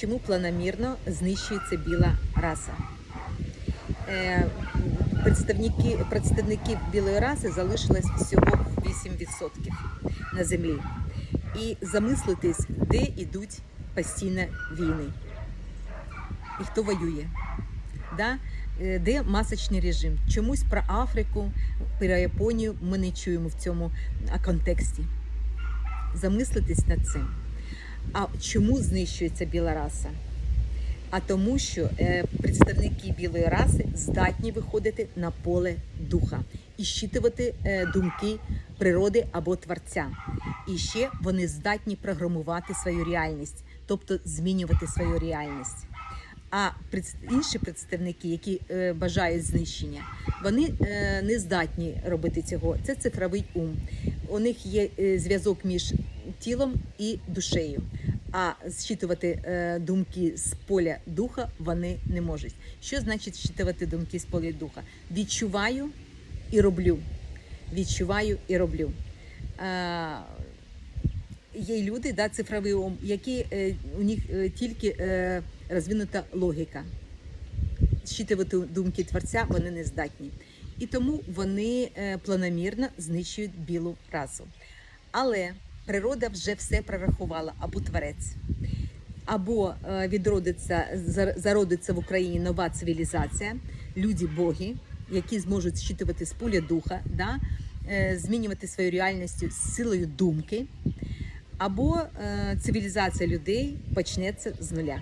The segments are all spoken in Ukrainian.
чому планомірно знищується біла раса. Е, Представники, представників білої раси залишилось всього 8% на землі. І замислитись, де йдуть постійно війни і хто воює. Да? Е, Де масочний режим? Чомусь про Африку, про Японію ми не чуємо в цьому контексті. Замислитись над цим. А чому знищується біла раса? А тому, що е, представники білої раси здатні виходити на поле духа і щитувати е, думки природи або творця. І ще вони здатні програмувати свою реальність, тобто змінювати свою реальність. А інші представники, які е, бажають знищення, вони не здатні робити цього. Це цифровий ум. У них є зв'язок між тілом і душею. А зчитувати е, думки з поля духа вони не можуть. Що значить зчитувати думки з поля духа? Відчуваю і роблю. Відчуваю і роблю. Е, є люди, да, ум, які е, у них тільки розвинута логіка. Щитувати думки творця вони не здатні. І тому вони планомірно знищують білу расу. Але природа вже все прорахувала або творець. Або е, відродиться, зар- зародиться в Україні нова цивілізація, люди-боги, які зможуть щитувати з поля духа, да, е, змінювати свою реальність з силою думки, або е, цивілізація людей почнеться з нуля,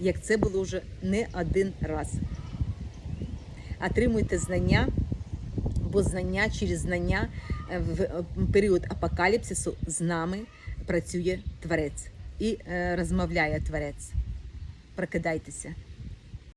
як це було вже не один раз. Отримуйте знання, бо знання через знання в е, період апокаліпсису з нами працює творець і е, розмовляє творець. Прокидайтеся.